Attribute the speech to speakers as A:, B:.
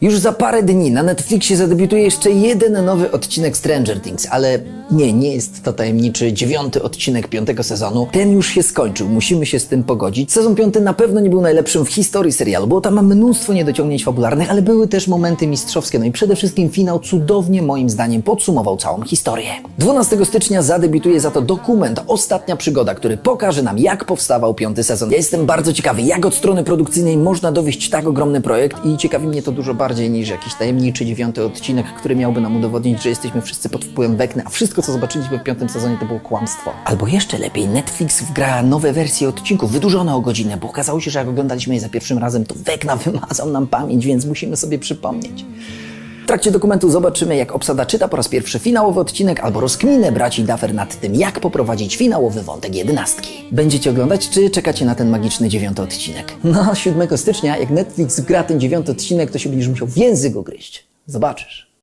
A: Już za parę dni na Netflixie zadebiutuje jeszcze jeden nowy odcinek Stranger Things, ale nie, nie jest to tajemniczy dziewiąty odcinek piątego sezonu. Ten już się skończył, musimy się z tym pogodzić. Sezon piąty na pewno nie był najlepszym w historii serialu, było tam mnóstwo niedociągnięć fabularnych, ale były też momenty mistrzowskie, no i przede wszystkim finał cudownie moim zdaniem podsumował całą historię. 12 stycznia zadebiutuje za to dokument Ostatnia Przygoda, który pokaże nam jak powstawał piąty sezon. Ja jestem bardzo ciekawy, jak od strony produkcyjnej można dowieść tak ogromny projekt i ciekawi mnie to dużo bardziej niż jakiś tajemniczy dziewiąty odcinek, który miałby nam udowodnić, że jesteśmy wszyscy pod wpływem Wekny, a wszystko co zobaczyliśmy w piątym sezonie to było kłamstwo. Albo jeszcze lepiej, Netflix wgra nowe wersje odcinków, wydłużone o godzinę, bo okazało się, że jak oglądaliśmy je za pierwszym razem, to Wekna wymazał nam pamięć, więc musimy sobie przypomnieć. W trakcie dokumentu zobaczymy, jak obsada czyta po raz pierwszy finałowy odcinek albo rozkminę braci Duffer nad tym, jak poprowadzić finałowy wątek jedenastki. Będziecie oglądać, czy czekacie na ten magiczny dziewiąty odcinek? No, 7 stycznia, jak Netflix gra ten dziewiąty odcinek, to się będziesz musiał w język ugryźć. Zobaczysz.